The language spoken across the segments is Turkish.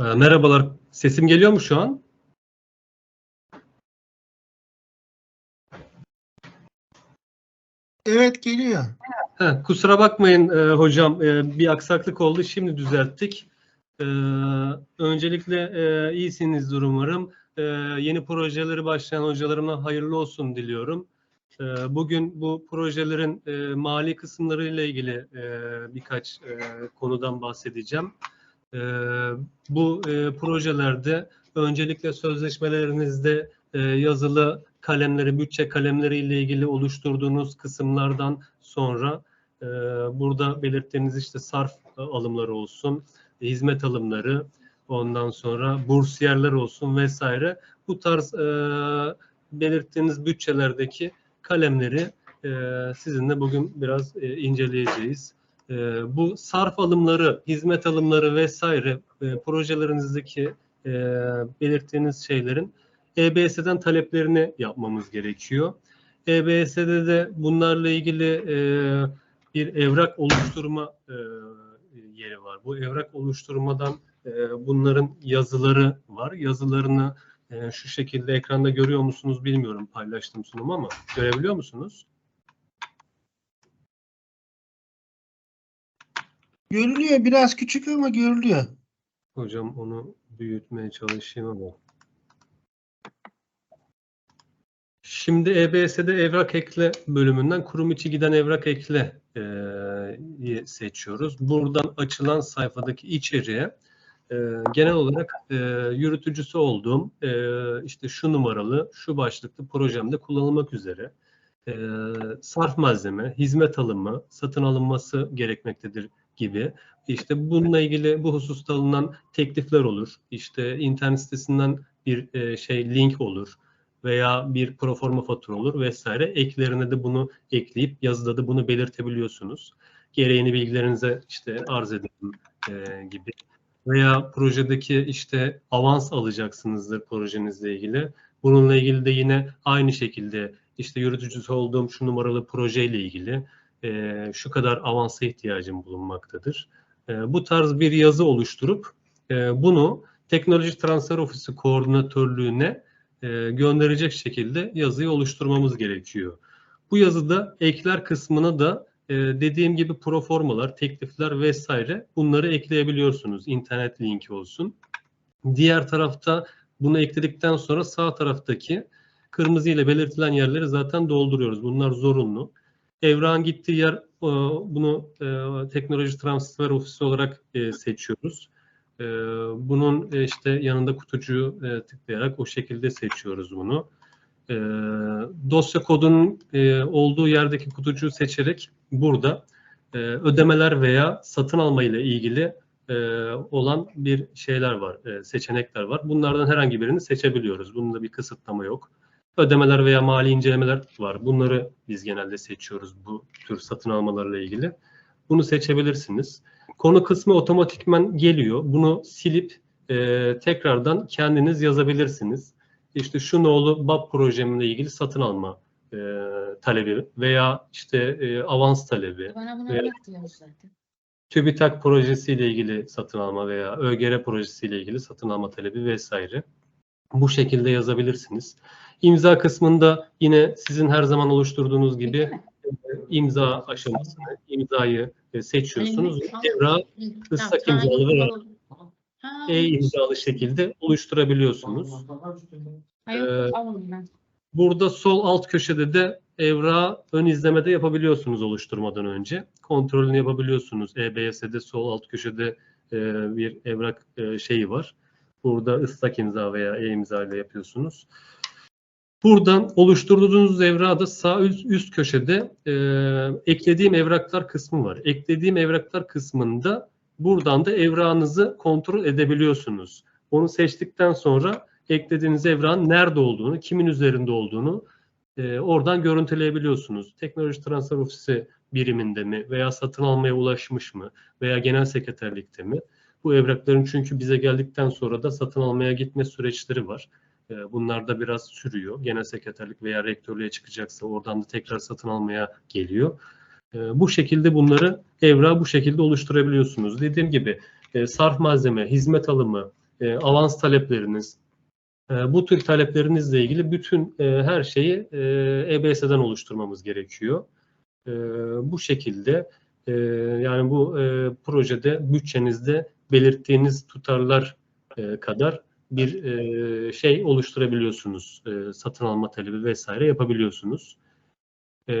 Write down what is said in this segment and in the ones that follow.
Ee, Merhabalar, sesim geliyor mu şu an? Evet geliyor. Heh, kusura bakmayın e, hocam, e, bir aksaklık oldu, şimdi düzelttik. E, öncelikle e, iyisinizdir umarım. E, yeni projeleri başlayan hocalarıma hayırlı olsun diliyorum. E, bugün bu projelerin e, mali kısımlarıyla ilgili e, birkaç e, konudan bahsedeceğim. E, bu e, projelerde öncelikle sözleşmelerinizde e, yazılı kalemleri, bütçe kalemleri ile ilgili oluşturduğunuz kısımlardan sonra e, burada belirttiğiniz işte sarf alımları olsun, hizmet alımları, ondan sonra bursiyerler olsun vesaire. Bu tarz e, belirttiğiniz bütçelerdeki kalemleri e, sizinle bugün biraz e, inceleyeceğiz. E, bu sarf alımları, hizmet alımları vesaire e, projelerinizdeki e, belirttiğiniz şeylerin EBS'den taleplerini yapmamız gerekiyor. EBS'de de bunlarla ilgili e, bir evrak oluşturma yeri var. Bu evrak oluşturmadan bunların yazıları var. Yazılarını şu şekilde ekranda görüyor musunuz bilmiyorum paylaştım sunum ama görebiliyor musunuz? Görülüyor biraz küçük ama görülüyor. Hocam onu büyütmeye çalışayım ama. Şimdi EBS'de evrak ekle bölümünden kurum içi giden evrak ekle e, seçiyoruz. Buradan açılan sayfadaki içeriğe e, genel olarak e, yürütücüsü olduğum e, işte şu numaralı, şu başlıklı projemde kullanılmak üzere e, sarf malzeme, hizmet alımı, satın alınması gerekmektedir gibi. İşte bununla ilgili bu hususta alınan teklifler olur. İşte internet sitesinden bir e, şey link olur veya bir proforma fatura olur vesaire. Eklerine de bunu ekleyip yazıda da bunu belirtebiliyorsunuz. Gereğini bilgilerinize işte arz edelim e, gibi. Veya projedeki işte avans alacaksınızdır projenizle ilgili. Bununla ilgili de yine aynı şekilde işte yürütücüsü olduğum şu numaralı projeyle ilgili e, şu kadar avansa ihtiyacım bulunmaktadır. E, bu tarz bir yazı oluşturup e, bunu Teknoloji Transfer Ofisi Koordinatörlüğü'ne e, gönderecek şekilde yazıyı oluşturmamız gerekiyor. Bu yazıda ekler kısmına da e, dediğim gibi proformalar, teklifler vesaire bunları ekleyebiliyorsunuz. İnternet linki olsun. Diğer tarafta bunu ekledikten sonra sağ taraftaki kırmızı ile belirtilen yerleri zaten dolduruyoruz. Bunlar zorunlu. Evrağın gittiği yer e, bunu e, teknoloji transfer ofisi olarak e, seçiyoruz. Bunun işte yanında kutucuğu e, tıklayarak o şekilde seçiyoruz bunu. Dosya kodunun olduğu yerdeki kutucuğu seçerek burada ödemeler veya satın alma ile ilgili olan bir şeyler var, seçenekler var. Bunlardan herhangi birini seçebiliyoruz. Bunda bir kısıtlama yok. Ödemeler veya mali incelemeler var. Bunları biz genelde seçiyoruz bu tür satın almalarla ilgili. Bunu seçebilirsiniz. Konu kısmı otomatikman geliyor. Bunu silip e, tekrardan kendiniz yazabilirsiniz. İşte şu nolu BAP projemle ilgili satın alma e, talebi veya işte e, avans talebi. Bana bunu anlatıyoruz zaten. TÜBİTAK projesiyle ilgili satın alma veya ÖGR projesiyle ilgili satın alma talebi vesaire. Bu şekilde yazabilirsiniz. İmza kısmında yine sizin her zaman oluşturduğunuz gibi mi? imza aşamasını, imzayı e, seçiyorsunuz. Evrağı ıslak imzalı ve e-imzalı şekilde oluşturabiliyorsunuz. Ee. Burada sol alt köşede de evrağı ön izlemede yapabiliyorsunuz oluşturmadan önce. Kontrolünü yapabiliyorsunuz. EBS'de sol alt köşede e, bir evrak e, şeyi var. Burada ıslak imza veya e-imza ile yapıyorsunuz. Buradan oluşturduğunuz evrağı da sağ üst, üst köşede e, eklediğim evraklar kısmı var. Eklediğim evraklar kısmında buradan da evrağınızı kontrol edebiliyorsunuz. Onu seçtikten sonra eklediğiniz evrağın nerede olduğunu, kimin üzerinde olduğunu e, oradan görüntüleyebiliyorsunuz. Teknoloji Transfer Ofisi biriminde mi veya satın almaya ulaşmış mı veya genel sekreterlikte mi? Bu evrakların çünkü bize geldikten sonra da satın almaya gitme süreçleri var. E, bunlar da biraz sürüyor. Genel sekreterlik veya rektörlüğe çıkacaksa oradan da tekrar satın almaya geliyor. E, bu şekilde bunları evrağı bu şekilde oluşturabiliyorsunuz. Dediğim gibi e, sarf malzeme, hizmet alımı, e, avans talepleriniz, e, bu tür taleplerinizle ilgili bütün her şeyi EBS'den oluşturmamız gerekiyor. Bu şekilde yani bu projede bütçenizde belirttiğiniz tutarlar e, kadar bir e, şey oluşturabiliyorsunuz. E, satın alma talebi vesaire yapabiliyorsunuz. E,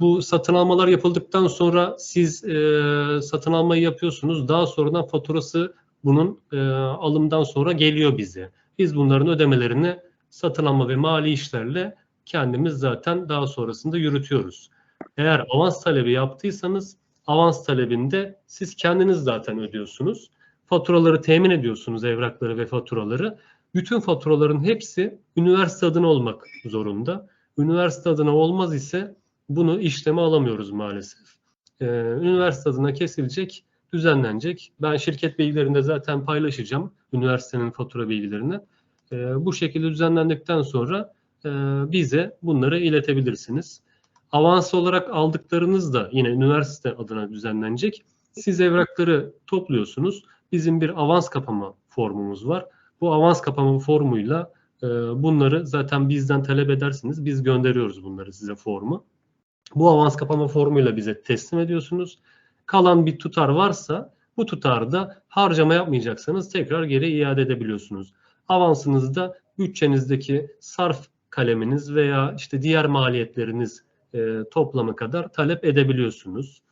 bu satın almalar yapıldıktan sonra siz e, satın almayı yapıyorsunuz. Daha sonradan faturası bunun e, alımdan sonra geliyor bize. Biz bunların ödemelerini satın alma ve mali işlerle kendimiz zaten daha sonrasında yürütüyoruz. Eğer avans talebi yaptıysanız avans talebinde siz kendiniz zaten ödüyorsunuz. Faturaları temin ediyorsunuz, evrakları ve faturaları. Bütün faturaların hepsi üniversite adına olmak zorunda. Üniversite adına olmaz ise bunu işleme alamıyoruz maalesef. Ee, üniversite adına kesilecek, düzenlenecek. Ben şirket bilgilerinde zaten paylaşacağım üniversitenin fatura bilgilerini. Ee, bu şekilde düzenlendikten sonra e, bize bunları iletebilirsiniz. Avans olarak aldıklarınız da yine üniversite adına düzenlenecek. Siz evrakları topluyorsunuz. Bizim bir avans kapama formumuz var. Bu avans kapama formuyla e, bunları zaten bizden talep edersiniz. Biz gönderiyoruz bunları size formu. Bu avans kapama formuyla bize teslim ediyorsunuz. Kalan bir tutar varsa bu tutarda harcama yapmayacaksanız tekrar geri iade edebiliyorsunuz. Avansınızda bütçenizdeki sarf kaleminiz veya işte diğer maliyetleriniz e, toplamı kadar talep edebiliyorsunuz.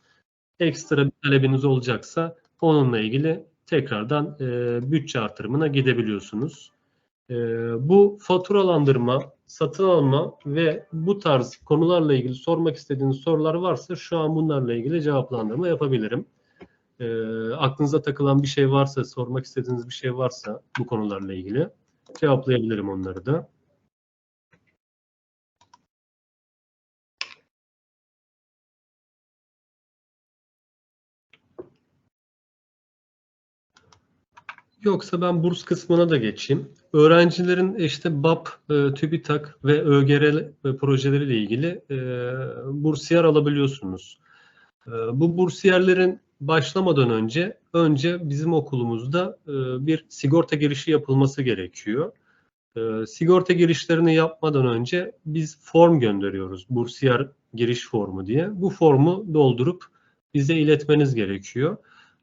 Ekstra bir talebiniz olacaksa onunla ilgili tekrardan e, bütçe artırımına gidebiliyorsunuz. E, bu faturalandırma, satın alma ve bu tarz konularla ilgili sormak istediğiniz sorular varsa şu an bunlarla ilgili cevaplandırma yapabilirim. E, aklınıza takılan bir şey varsa, sormak istediğiniz bir şey varsa bu konularla ilgili cevaplayabilirim onları da. Yoksa ben burs kısmına da geçeyim. Öğrencilerin işte BAP, e, TÜBİTAK ve ÖGR projeleriyle ilgili e, bursiyer alabiliyorsunuz. E, bu bursiyerlerin başlamadan önce önce bizim okulumuzda e, bir sigorta girişi yapılması gerekiyor. E, sigorta girişlerini yapmadan önce biz form gönderiyoruz. Bursiyer giriş formu diye. Bu formu doldurup bize iletmeniz gerekiyor.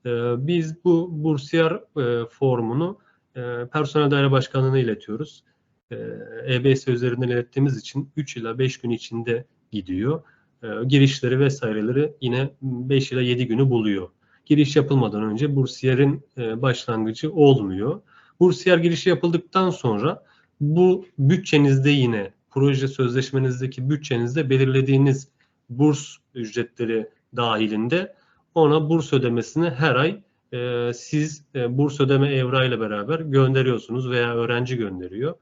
Ee, Biz bu bursiyer e, formunu e, personel daire başkanlığına iletiyoruz. E, EBS üzerinden ilettiğimiz için 3 ila 5 gün içinde gidiyor. E, Girişleri vesaireleri yine 5 ila 7 günü buluyor. Giriş yapılmadan önce bursiyerin e, başlangıcı olmuyor. Bursiyer girişi yapıldıktan sonra bu bütçenizde yine proje sözleşmenizdeki bütçenizde belirlediğiniz burs ücretleri dahilinde ona burs ödemesini her ay e, siz e, burs ödeme evrağıyla beraber gönderiyorsunuz veya öğrenci gönderiyor.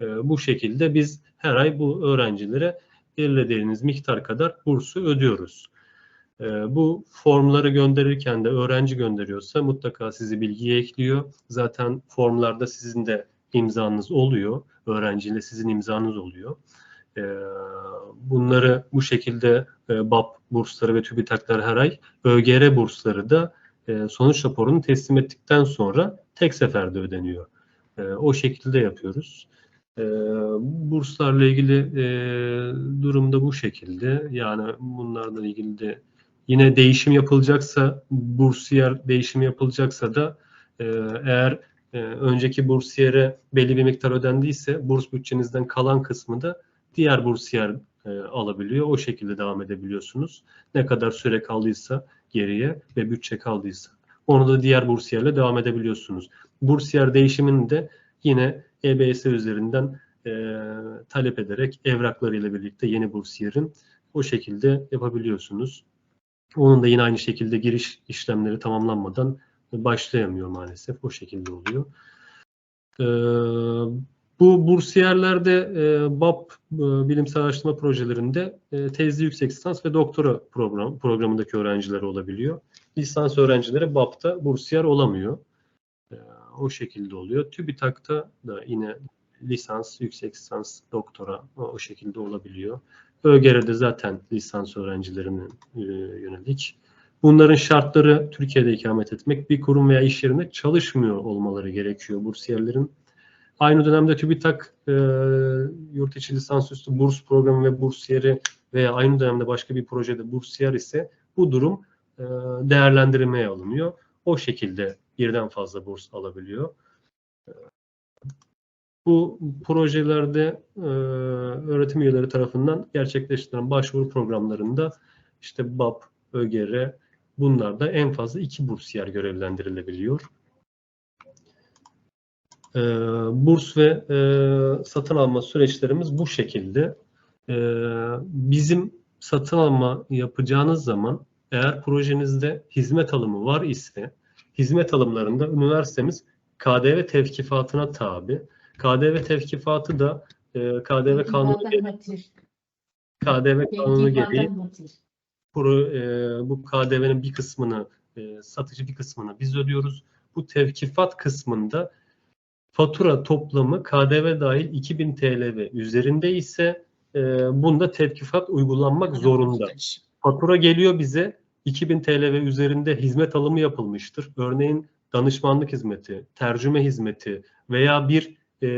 E, bu şekilde biz her ay bu öğrencilere belirlediğiniz miktar kadar bursu ödüyoruz. E, bu formları gönderirken de öğrenci gönderiyorsa mutlaka sizi bilgiye ekliyor. Zaten formlarda sizin de imzanız oluyor. Öğrenciyle sizin imzanız oluyor. E, bunları bu şekilde e, BAP bursları ve TÜBİTAKlar her ay, ÖGR bursları da e, sonuç raporunu teslim ettikten sonra tek seferde ödeniyor. E, o şekilde yapıyoruz. E, burslarla ilgili e, durumda bu şekilde. Yani bunlarla ilgili de yine değişim yapılacaksa, bursiyer değişimi yapılacaksa da eğer önceki bursiyere belli bir miktar ödendiyse burs bütçenizden kalan kısmı da diğer bursiyer e, alabiliyor. O şekilde devam edebiliyorsunuz. Ne kadar süre kaldıysa geriye ve bütçe kaldıysa onu da diğer bursiyerle devam edebiliyorsunuz. Bursiyer değişimini de yine EBS üzerinden e, talep ederek evraklarıyla birlikte yeni bursiyerin o şekilde yapabiliyorsunuz. Onun da yine aynı şekilde giriş işlemleri tamamlanmadan başlayamıyor maalesef. O şekilde oluyor. Ee, bu bursiyerlerde e, BAP e, bilimsel araştırma projelerinde e, tezli yüksek lisans ve doktora program, programındaki öğrenciler olabiliyor. Lisans öğrencileri BAP'ta bursiyer olamıyor. E, o şekilde oluyor. TÜBİTAK'ta da yine lisans, yüksek lisans, doktora o, o şekilde olabiliyor. ÖGR'de zaten lisans öğrencilerine e, yönelik. Bunların şartları Türkiye'de ikamet etmek, bir kurum veya iş yerinde çalışmıyor olmaları gerekiyor bursiyerlerin. Aynı dönemde TÜBİTAK e, yurt içi lisansüstü burs programı ve bursiyeri veya aynı dönemde başka bir projede bursiyer ise bu durum e, değerlendirmeye alınıyor. O şekilde birden fazla burs alabiliyor. Bu projelerde e, öğretim üyeleri tarafından gerçekleştirilen başvuru programlarında işte BAP, ÖGR bunlarda en fazla iki bursiyer görevlendirilebiliyor. E, burs ve e, satın alma süreçlerimiz bu şekilde. E, bizim satın alma yapacağınız zaman eğer projenizde hizmet alımı var ise hizmet alımlarında üniversitemiz KDV tevkifatına tabi. KDV tevkifatı da e, KDV kanunu gereği, KDV kanunu gereği pro, e, bu KDV'nin bir kısmını e, satıcı bir kısmını biz ödüyoruz. Bu tevkifat kısmında fatura toplamı KDV dahil 2000 TL ve üzerinde ise e, bunda tevkifat uygulanmak zorunda. Fatura geliyor bize 2000 TL ve üzerinde hizmet alımı yapılmıştır. Örneğin danışmanlık hizmeti, tercüme hizmeti veya bir e,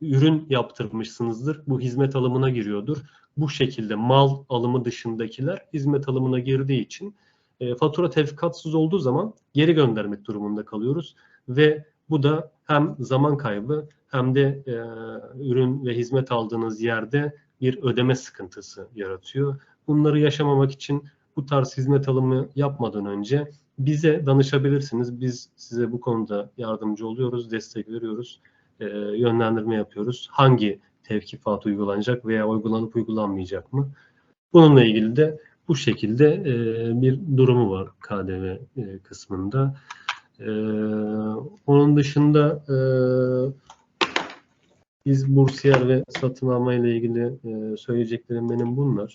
ürün yaptırmışsınızdır. Bu hizmet alımına giriyordur. Bu şekilde mal alımı dışındakiler hizmet alımına girdiği için e, fatura tevfikatsız olduğu zaman geri göndermek durumunda kalıyoruz ve bu da hem zaman kaybı hem de e, ürün ve hizmet aldığınız yerde bir ödeme sıkıntısı yaratıyor. Bunları yaşamamak için bu tarz hizmet alımı yapmadan önce bize danışabilirsiniz. Biz size bu konuda yardımcı oluyoruz, destek veriyoruz, e, yönlendirme yapıyoruz. Hangi tevkifat uygulanacak veya uygulanıp uygulanmayacak mı? Bununla ilgili de bu şekilde e, bir durumu var KDV e, kısmında. E, onun dışında e, biz bursiyer ve satın alma ile ilgili e, söyleyeceklerim benim bunlar.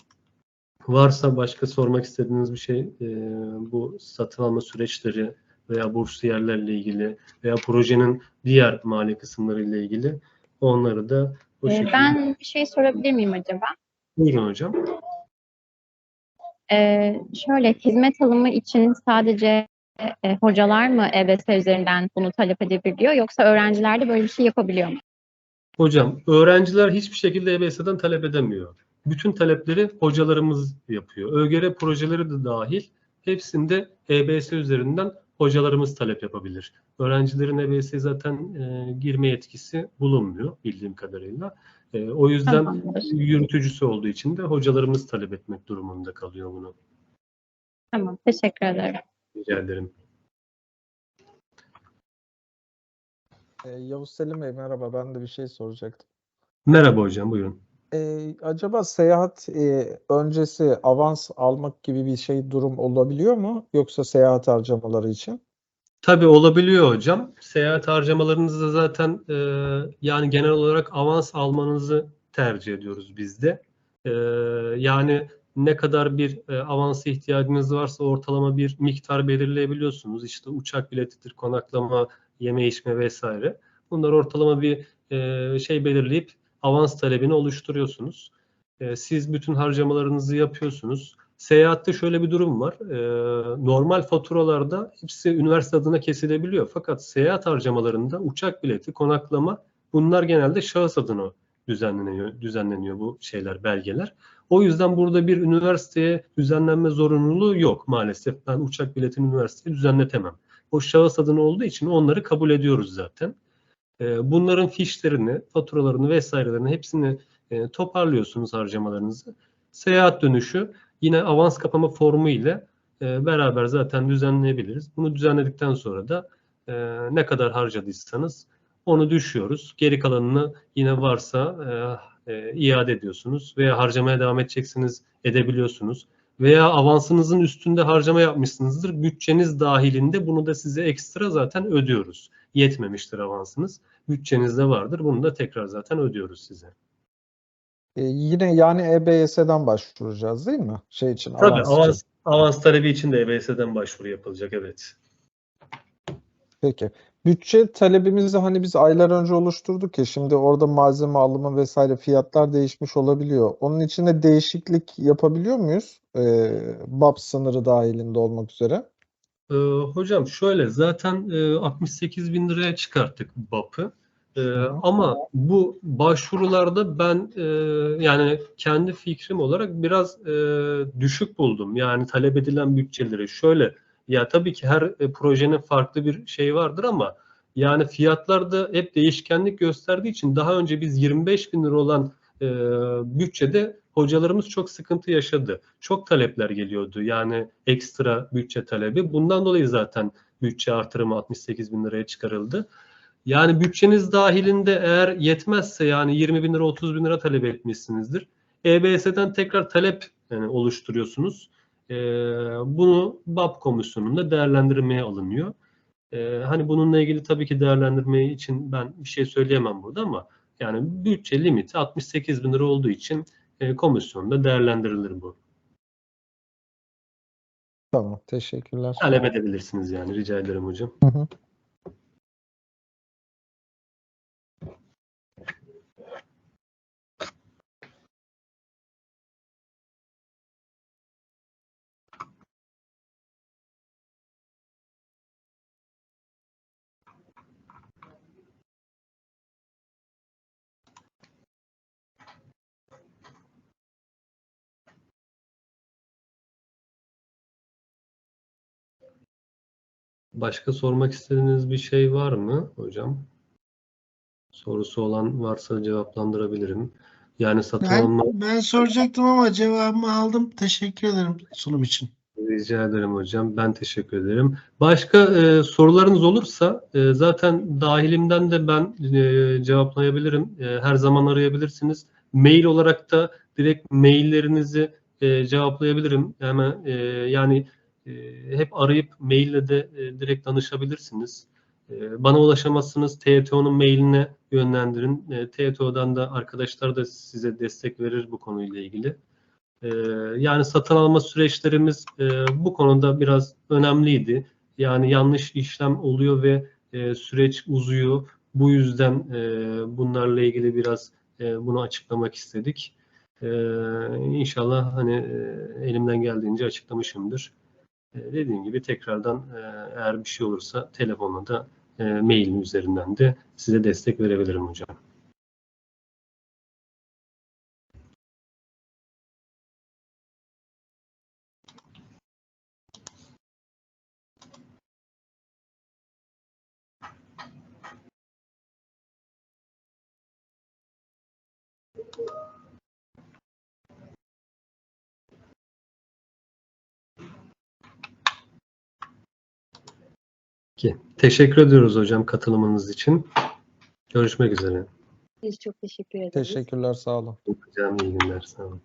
Varsa başka sormak istediğiniz bir şey e, bu satın alma süreçleri veya bursiyerlerle ilgili veya projenin diğer mali kısımları ile ilgili onları da bu Ee, şekilde. Ben bir şey sorabilir miyim acaba? Buyurun hocam. Ee, şöyle hizmet alımı için sadece e, hocalar mı EBS üzerinden bunu talep edebiliyor yoksa öğrenciler de böyle bir şey yapabiliyor mu? Hocam öğrenciler hiçbir şekilde EBS'den talep edemiyor. Bütün talepleri hocalarımız yapıyor. ÖGR projeleri de dahil hepsinde EBS üzerinden hocalarımız talep yapabilir. Öğrencilerin EBS'ye zaten e, girme yetkisi bulunmuyor bildiğim kadarıyla. E, o yüzden Tamamdır. yürütücüsü olduğu için de hocalarımız talep etmek durumunda kalıyor bunu. Tamam, teşekkür ederim. Rica ederim. Ee, Yavuz Selim Bey merhaba ben de bir şey soracaktım. Merhaba hocam buyurun. Ee, acaba seyahat e, öncesi avans almak gibi bir şey durum olabiliyor mu? Yoksa seyahat harcamaları için? Tabii olabiliyor hocam. Seyahat harcamalarınızda zaten e, yani genel olarak avans almanızı tercih ediyoruz biz de. E, yani ne kadar bir e, avansa ihtiyacınız varsa ortalama bir miktar belirleyebiliyorsunuz. İşte uçak biletidir, konaklama, yeme içme vesaire. Bunlar ortalama bir e, şey belirleyip avans talebini oluşturuyorsunuz. E, siz bütün harcamalarınızı yapıyorsunuz. Seyahatte şöyle bir durum var. Ee, normal faturalarda hepsi üniversite adına kesilebiliyor. Fakat seyahat harcamalarında uçak bileti, konaklama bunlar genelde şahıs adına düzenleniyor, düzenleniyor bu şeyler, belgeler. O yüzden burada bir üniversiteye düzenlenme zorunluluğu yok maalesef. Ben uçak biletini üniversiteye düzenletemem. O şahıs adına olduğu için onları kabul ediyoruz zaten. Ee, bunların fişlerini, faturalarını vesairelerini hepsini e, toparlıyorsunuz harcamalarınızı. Seyahat dönüşü yine avans kapama formu ile e, beraber zaten düzenleyebiliriz. Bunu düzenledikten sonra da e, ne kadar harcadıysanız onu düşüyoruz. Geri kalanını yine varsa e, e, iade ediyorsunuz veya harcamaya devam edeceksiniz edebiliyorsunuz. Veya avansınızın üstünde harcama yapmışsınızdır. Bütçeniz dahilinde bunu da size ekstra zaten ödüyoruz. Yetmemiştir avansınız. Bütçenizde vardır. Bunu da tekrar zaten ödüyoruz size. Ee, yine yani EBS'den başvuracağız değil mi? Şey için, Tabii avans, avans talebi için de EBS'den başvuru yapılacak evet. Peki. Bütçe talebimizi hani biz aylar önce oluşturduk ya şimdi orada malzeme alımı vesaire fiyatlar değişmiş olabiliyor. Onun içinde değişiklik yapabiliyor muyuz? Ee, BAP sınırı dahilinde olmak üzere. Ee, hocam şöyle zaten e, 68 bin liraya çıkarttık BAP'ı. Ee, ama bu başvurularda ben e, yani kendi fikrim olarak biraz e, düşük buldum. Yani talep edilen bütçeleri şöyle ya tabii ki her e, projenin farklı bir şey vardır ama yani fiyatlarda hep değişkenlik gösterdiği için daha önce biz 25 bin lira olan e, bütçede hocalarımız çok sıkıntı yaşadı. Çok talepler geliyordu. Yani ekstra bütçe talebi. Bundan dolayı zaten bütçe artırımı 68 bin liraya çıkarıldı. Yani bütçeniz dahilinde eğer yetmezse yani 20 bin lira 30 bin lira talep etmişsinizdir. EBS'den tekrar talep yani oluşturuyorsunuz. Ee, bunu BAP komisyonunda değerlendirmeye alınıyor. Ee, hani bununla ilgili tabii ki değerlendirme için ben bir şey söyleyemem burada ama yani bütçe limiti 68 bin lira olduğu için e, komisyonda değerlendirilir bu. Tamam, teşekkürler. Talep edebilirsiniz yani rica ederim hocam. Hı hı. Başka sormak istediğiniz bir şey var mı hocam? Sorusu olan varsa cevaplandırabilirim. Yani satın alma Ben, ben soracaktım ama cevabımı aldım. Teşekkür ederim sunum için. rica ederim hocam. Ben teşekkür ederim. Başka e, sorularınız olursa e, zaten dahilimden de ben e, cevaplayabilirim. E, her zaman arayabilirsiniz. Mail olarak da direkt maillerinizi e, cevaplayabilirim. Hemen e, yani e, hep arayıp maille de e, direkt danışabilirsiniz. E, bana ulaşamazsınız. TETO'nun mailine yönlendirin. E, TETO'dan da arkadaşlar da size destek verir bu konuyla ilgili. E, yani satın alma süreçlerimiz e, bu konuda biraz önemliydi. Yani yanlış işlem oluyor ve e, süreç uzuyor. Bu yüzden e, bunlarla ilgili biraz e, bunu açıklamak istedik. E, inşallah hani e, elimden geldiğince açıklamışımdır. E, dediğim gibi tekrardan e, eğer bir şey olursa telefonla da e, mailin üzerinden de size destek verebilirim hocam. Ki, teşekkür ediyoruz hocam katılımınız için. Görüşmek üzere. Biz çok teşekkür ederiz. Teşekkürler, sağ olun. Hocam iyi günler. Sağ olun.